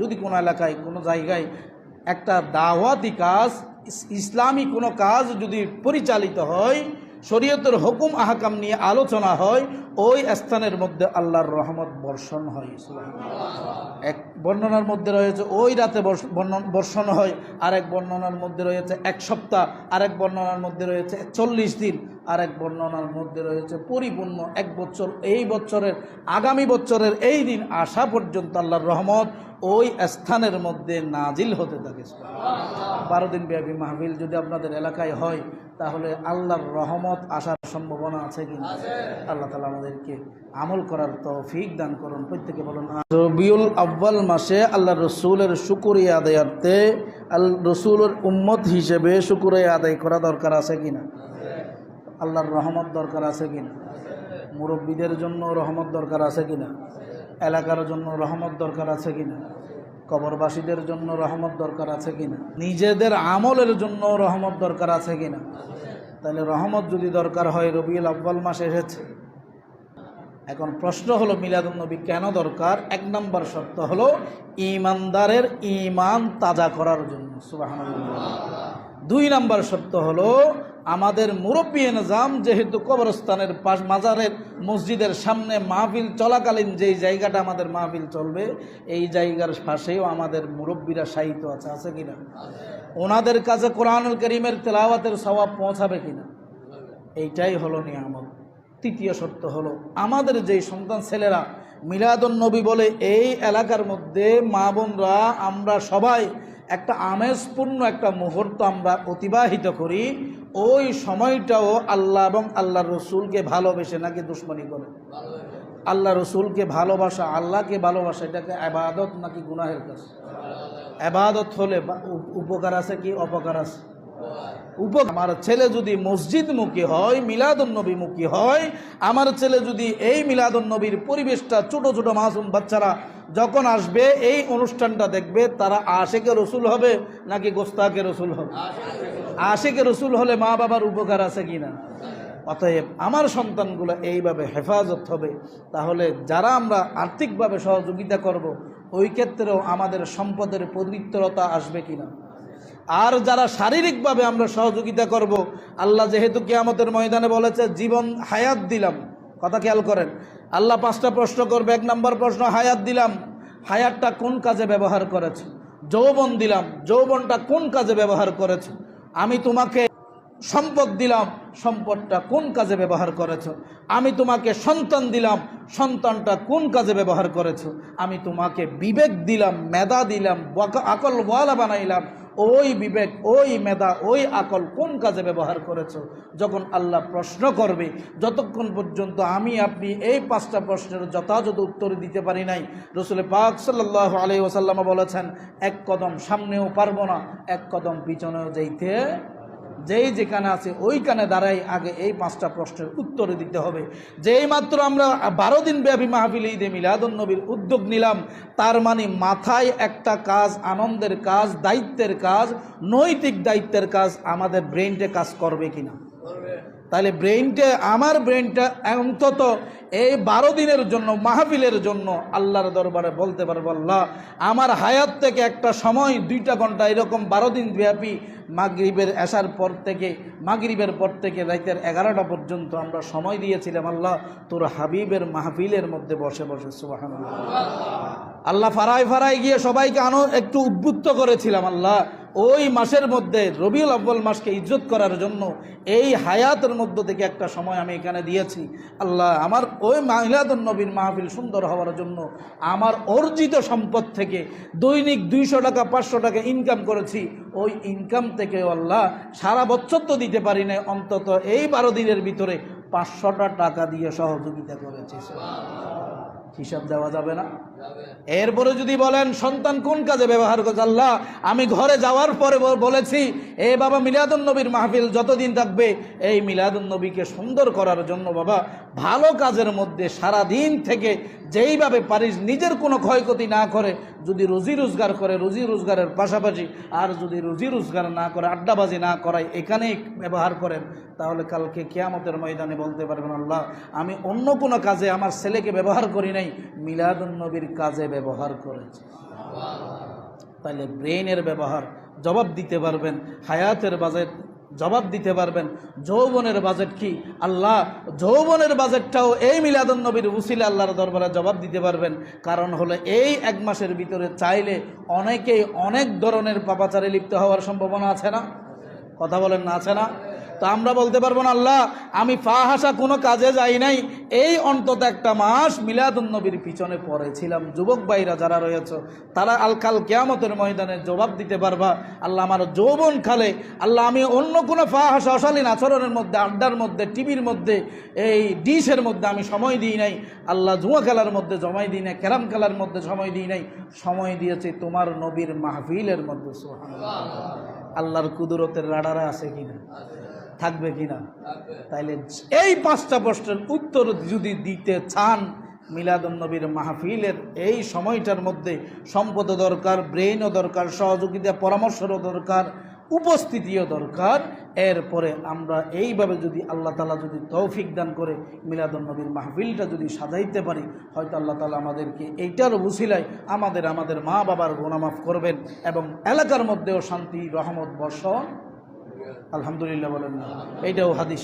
যদি কোনো এলাকায়, কোনো জায়গায় একটা দাওয়াতি কাজ ইসলামী কোনো কাজ যদি পরিচালিত হয়, শরীয়তের হুকুম, আহকাম নিয়ে আলোচনা হয়, ওই স্থানের মধ্যে আল্লাহর রহমত বর্ষণ হয় এক বর্ণনার মধ্যে রয়েছে, ওই রাতে বর্ষণ হয়। আরেক বর্ণনার মধ্যে রয়েছে, এক সপ্তাহ। আরেক বর্ণনার মধ্যে রয়েছে, চল্লিশ দিন। আরেক বর্ণনার মধ্যে রয়েছে, পরিপূর্ণ এক বছর, এই বছরের, আগামী বছরের এই দিন আসা পর্যন্ত আল্লাহর রহমত ওই স্থানের মধ্যে নাজিল হতে থাকে। বারো দিন ব্যাপী মাহফিল যদি আপনাদের এলাকায় হয়, তাহলে আল্লাহর রহমত আসার সম্ভাবনা আছে কিনা? আল্লাহ তালা আমাদেরকে আমল করার তৌফিক দান করুন। প্রত্যেকে বলুন রবিউল আব্বাল মাসে আল্লাহ রসুলের শুকুরিয়া আদায়ার্থে আল রসুলের উম্মত হিসেবে শুকুরিয়া আদায় করা দরকার আছে কিনা? আল্লাহর রহমত দরকার আছে কিনা মুরব্বীদের জন্য রহমত দরকার আছে কিনা এলাকার জন্য রহমত দরকার আছে কিনা কবরবাসীদের জন্য রহমত দরকার আছে কিনা নিজেদের আমলের জন্য রহমত দরকার আছে কিনা তাহলে রহমত যদি দরকার হয়, রবিউল আব্বাল মাস এসেছে। এখন প্রশ্ন হলো, মিলাদুন্নবী কেন দরকার? এক নম্বর শর্ত হলো ইমানদারের ইমান তাজা করার জন্য। সুবহানাল্লাহ। দুই নম্বর শর্ত হলো আমাদের মুরব্বী নিজাম যেহেতু কবরস্থানের পাশ মাজারের মসজিদের সামনে মাহফিল চলাকালীন যেই জায়গাটা আমাদের মাহফিল চলবে, এই জায়গার পাশেও আমাদের মুরব্বীরা সাহিত্য আছে আছে কিনা? ওনাদের কাছে কোরআনুল করিমের তেলাওয়াতের সওয়াব পৌঁছাবে কিনা? এইটাই হলো নিয়ামত। তৃতীয় শর্ত হলো, আমাদের যেই সন্তান ছেলেরা মিলাদুন নবী বলে, এই এলাকার মধ্যে মা বোনরা, আমরা সবাই একটা আমেজপূর্ণ একটা মুহূর্ত আমরা অতিবাহিত করি, ওই সময়টাও আল্লাহ এবং আল্লাহ রসুলকে ভালোবেসে নাকি দুশ্মনী করে। আল্লাহ রসুলকে ভালোবাসা, আল্লাহকে ভালোবাসা, এটাকে আবাদত নাকি গুনাহের কাছে আবাদত হলে উপ- উপকার আছে কি? অপকার আছে। উপ আমার ছেলে যদি মসজিদমুখী হয়, মিলাদুন্নবীমুখী হয়, আমার ছেলে যদি এই মিলাদুন্নবীর পরিবেশটা ছোট ছোট মাসুম বাচ্চারা যখন আসবে, এই অনুষ্ঠানটা দেখবে, তারা আশেকে রসুল হবে নাকি গোস্তাকে রসুল হবে? আশেকে রসুল হলে মা বাবার উপকার আছে কি না অতএব আমার সন্তানগুলো এইভাবে হেফাজত হবে। তাহলে যারা আমরা আর্থিকভাবে সহযোগিতা করব, ওই ক্ষেত্রেও আমাদের সম্পদের পবিত্রতা আসবে কিনা? আর যারা শারীরিকভাবে আমরা সহযোগিতা করব, আল্লাহ যেহেতু কিয়ামতের ময়দানে বলেছে, জীবন হায়াত দিলাম। কথা খেয়াল করেন। আল্লাহ পাঁচটা প্রশ্ন করবে। এক নম্বর প্রশ্ন, হায়াত দিলাম। হায়াতটা কোন কাজে ব্যবহার করেছে? যৌবন দিলাম। যৌবনটা কোন কাজে ব্যবহার করেছে? আমি তোমাকে সম্পদ দিলাম। সম্পদটা কোন কাজে ব্যবহার করেছ? আমি তোমাকে সন্তান দিলাম। সন্তানটা কোন কাজে ব্যবহার করেছ? আমি তোমাকে বিবেক দিলাম, মেধা দিলাম আকল ওয়ালা বানাইলাম। ওই বিবেক, ওই মেধা, ওই আকল কোন কাজে ব্যবহার করেছ? যখন আল্লাহ প্রশ্ন করবে, যতক্ষণ পর্যন্ত আমি, আপনি এই পাঁচটা প্রশ্নের যথাযথ উত্তর দিতে পারি নাই, রসুল পাক সাল্লাহ আলাই ওসাল্লামা বলেছেন, এক কদম সামনেও পারব না, এক কদম পিছনেও যাইতে যেই যেখানে আছে, ওইখানে দাঁড়াই আগে এই পাঁচটা প্রশ্নের উত্তর দিতে হবে। যেই মাত্র আমরা বারো দিন ব্যাপী মাহফিল ঈদে মিলাদুন নবীর উদ্যোগ নিলাম, তার মানে মাথায় একটা কাজ, আনন্দের কাজ, দায়িত্বের কাজ, নৈতিক দায়িত্বের কাজ আমাদের ব্রেনটে কাজ করবে কিনা। তাহলে ব্রেনটা আমার ব্রেনটা অন্তত এই বারো দিনের জন্য, মাহফিলের জন্য আল্লাহর দরবারে বলতে পারব, আল্লাহ, আমার হায়াত থেকে একটা সময়, দুইটা ঘণ্টা এরকম বারো দিন ব্যাপী মাগরিবের আসার পর থেকে, মাগরিবের পর থেকে রাতের এগারোটা পর্যন্ত আমরা সময় দিয়েছিলাম, আল্লাহ, তোর হাবিবের মাহফিলের মধ্যে বসে বসে সুবাহান আল্লাহ, ফারায় ফারায় গিয়ে সবাইকে আনো, একটু উদ্বুদ্ধ করেছিলাম, আল্লাহ ওই মাসের মধ্যে রবিউল আব্বাল মাসকে ইজ্জত করার জন্য এই হায়াতের মধ্য থেকে একটা সময় আমি এখানে দিয়েছি। আল্লাহ, আমার ওই মাহিলাদুল নবীর মাহফিল সুন্দর হওয়ার জন্য আমার অর্জিত সম্পদ থেকে দৈনিক দুইশো টাকা, পাঁচশো টাকা ইনকাম করেছি। ওই ইনকাম থেকে আল্লাহ সারা বছর তো দিতে পারি না অন্তত এই বারো দিনের ভিতরে পাঁচশোটা টাকা দিয়ে সহযোগিতা করেছি। হিসাব দেওয়া যাবে না। এরপরে যদি বলেন সন্তান কোন কাজে ব্যবহার করছে? আল্লাহ আমি ঘরে যাওয়ার পরে বলেছি এ বাবা মিলাদুন নবীর মাহফিল যতদিন থাকবে এই মিলাদুন নবীকে সুন্দর করার জন্য বাবা ভালো কাজের মধ্যে সারা দিন থেকে যেইভাবে পারিস নিজের কোনো ক্ষয়ক্ষতি না করে যদি রুজি রোজগার করে রুজি রোজগারের পাশাপাশি আর যদি রুজি রোজগার না করে আড্ডাবাজি না করায় এখানেই ব্যবহার করেন তাহলে কালকে কেয়ামতের ময়দানে বলতে পারবেন আল্লাহ আমি অন্য কোনো কাজে আমার ছেলেকে ব্যবহার করি নাই। নাই মিলাদুন নবীর কাজে ব্যবহার করেছে। তাহলে ব্রেইনের ব্যবহার, জবাব দিতে পারবেন, হায়াতের বাজেট, জবাব দিতে পারবেন, যৌবনের বাজেট কি? আল্লাহ, যৌবনের বাজেটটাও এই মিলাদুন নবীর উসিলে আল্লাহর দরবারে জবাব দিতে পারবেন। কারণ হলো এই এক মাসের ভিতরে চাইলে অনেকেই অনেক ধরনের পাপাচারে লিপ্ত হওয়ার সম্ভাবনা আছে না? কথা বলেন না, আছে না? তো আমরা বলতে পারব না, আল্লাহ, আমি ফাহাসা কোনো কাজে যাই নাই। এই অন্তত একটা মাস মিলাদুন্নবীর পিছনে পড়েছিলাম। যুবক ভাইরা যারা রয়েছে, তারা আলকাল কেয়ামতের ময়দানে জবাব দিতে পারবা, আল্লাহ আমার যৌবন খালে, আল্লাহ আমি অন্য কোনো ফাহাসা অশালীন আচরণের মধ্যে, আড্ডার মধ্যে, টিভির মধ্যে, এই ডিশের মধ্যে আমি সময় দিই নাই। আল্লাহ জুয়া খেলার মধ্যে সময় দিই নাই, ক্যারাম খেলার মধ্যে সময় দিই নাই। সময় দিয়েছে তোমার নবীর মাহফিলের মধ্যে সোহান আল্লাহর কুদরতের রাডারা আছে কিনা? থাকবে কিনা? তাইলে এই পাঁচটা প্রশ্নের উত্তর যদি দিতে চান মিলাদুন্নবীর মাহফিলের এই সময়টার মধ্যে সম্পদও দরকার, ব্রেইনও দরকার, সহযোগিতা, পরামর্শরও দরকার উপস্থিতিও দরকার। এরপরে আমরা এইভাবে যদি আল্লাহ তালা যদি তৌফিক দান করে মিলাদুন্নবীর মাহফিলটা যদি সাজাইতে পারি, হয়তো আল্লাহ তালা আমাদেরকে এইটারও বুঝিলাই আমাদের আমাদের মা বাবার গোনামাফ করবেন এবং এলাকার মধ্যেও শান্তি, রহমত বর্ষ আলহামদুলিল্লাহ বলেন এইটাও হাদিস।